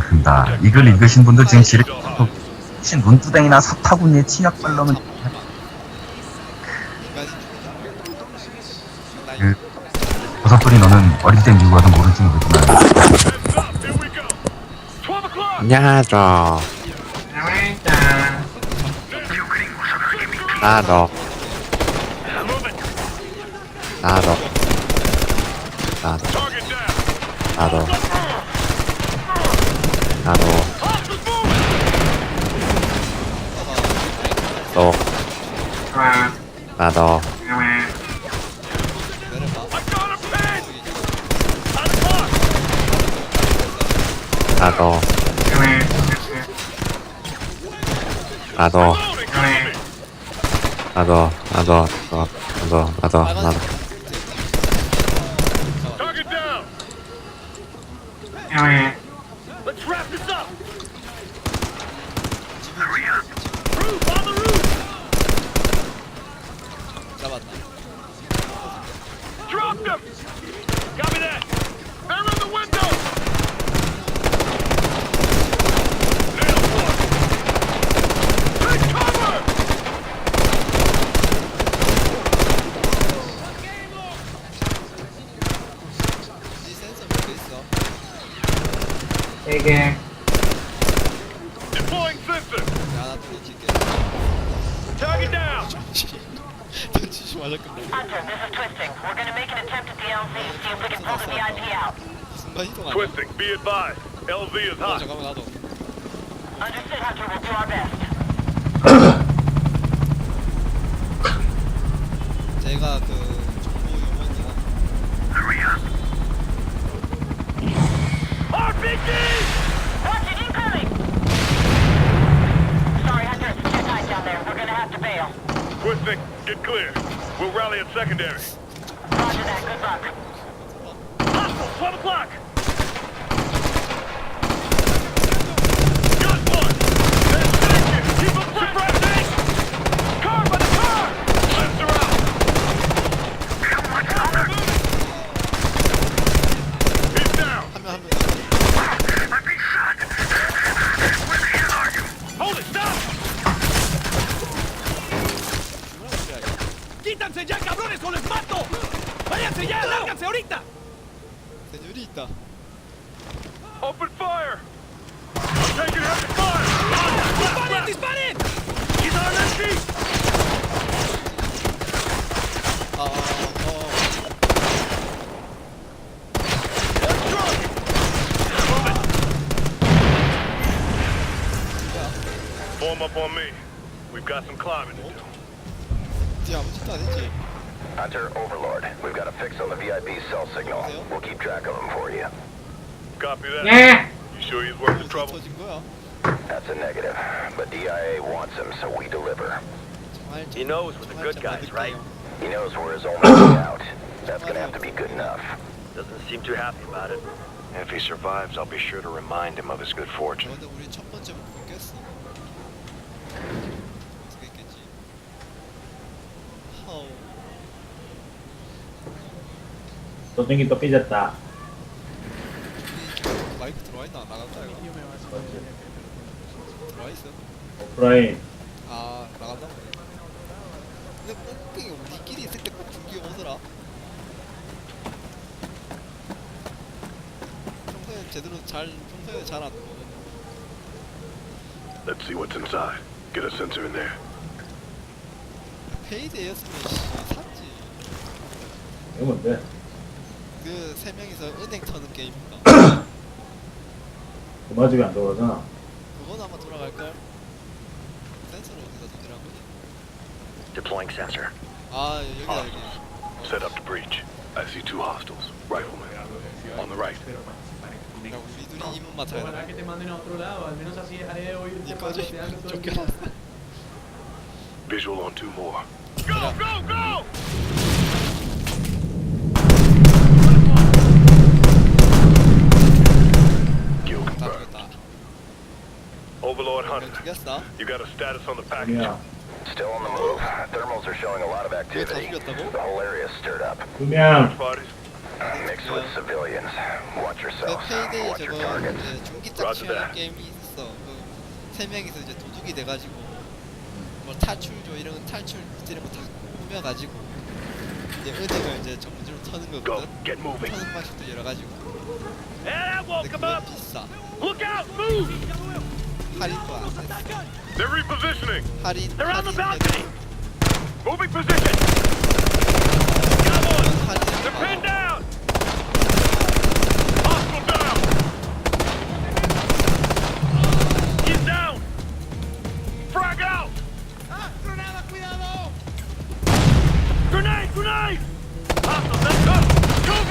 생각합니다. 이걸 읽으신 분들 지금 지뢰 혹시 눈두덩이나 사타구니에 치약 발라면 그 버섯돌이 너는 어릴 때 미국 와서 모른지 모르지만 안녕하죠. 나도. 나도. 나도. 나도. あのと。あと。あと。あと。あと。あと。あと。あと。あと。あの Hey gang. Deploying system. Target down. Hunter, this is Twisting. We're gonna make an attempt at the LZ, see if we can pull the VIP out. Twisting, be advised. LZ is hot. Understand, Hunter. We'll do our best. Get clear. We'll rally at secondary. Roger that. Good luck. Hostile. 12 o'clock. ¡Lárganse ya, cabrones, o les mato! ¡Váyanse ya! ¡Lárganse ahorita! Señorita. Open fire! Fire! Form up on me. We've got some climbing to do. 뒤에 아무 짓도 안 했지. Hunter Overlord, we've got a fix on the VIP cell signal. We'll keep track of him for you. Copy that. You sure he's worth the trouble? 터진 거야. That's a negative, but DIA wants him, so we deliver. 정말 He knows we're the good guys, right? He knows we're his only way out. That's gonna have to be good enough. Doesn't seem too happy about it. If he survives, I'll be sure to remind him of his good fortune. 근데 우리 첫 번째 목표 깼어. 하우. 도둑이 또 삐졌다. 마이크 들어와 있나? 나간다 이거. 들어와 있어. 오프라인. 아 나간다. 근데 뽕뽕이 우리끼리 있을 때꼭 중계 오더라. 평소에 제대로 잘 평소에 잘안 오거든. Let's see what's inside. Get a sensor in there. 페이드였으면 씨 샀지. 이거 뭔데? 그 세 명이서 은행 터는 게임인가? 그마저기 안 들어가잖아. 그건 아마 돌아갈 걸. 센서를 어디다 두더라고? Deploying sensor. 아 여기다 여기. Set up to breach. I see two hostiles. Riflemen. On the right. 그러니까 우리 둘이 이문 맡아야 Ojalá 돼. que te manden a otro lado, al menos así dejaré de oír 니 este 꺼져. pasoteando todo el 쫓겨. tiempo. Visual on two more. Go, go, go! Kill 다 confirmed. 죽였다. Overlord 명 Hunter, 죽였어? you got a status on the package? 아니야. Still on the move. Thermals are showing a lot of 다 activity. 죽였다고? The whole area is stirred up. 두 명. Parties? Mixed with civilians. Watch 그 yourselves. 페이데이 Watch your 저거 targets. 이제 중기짝 Roger 취하는 that. 게임이 있어. 그세 명이서 이제 도둑이 돼가지고 뭐 탈출조 이런 거 탈출 이런 거다 꾸며가지고 이제 은행을 이제 전문적으로 터는 Go. 거거든. Get moving. 터는 방식도 여러 가지고. Yeah, that won't 근데 come 그건 up. 비싸. Look out! Move! 할인도 안 돼. They're repositioning. 할인 They're on the 할인 balcony. Moving position. Got one. They're pinned 할인 down.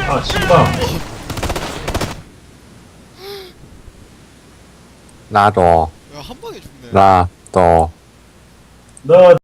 아. 씨발 나도 야한 방에 죽네. 나도 너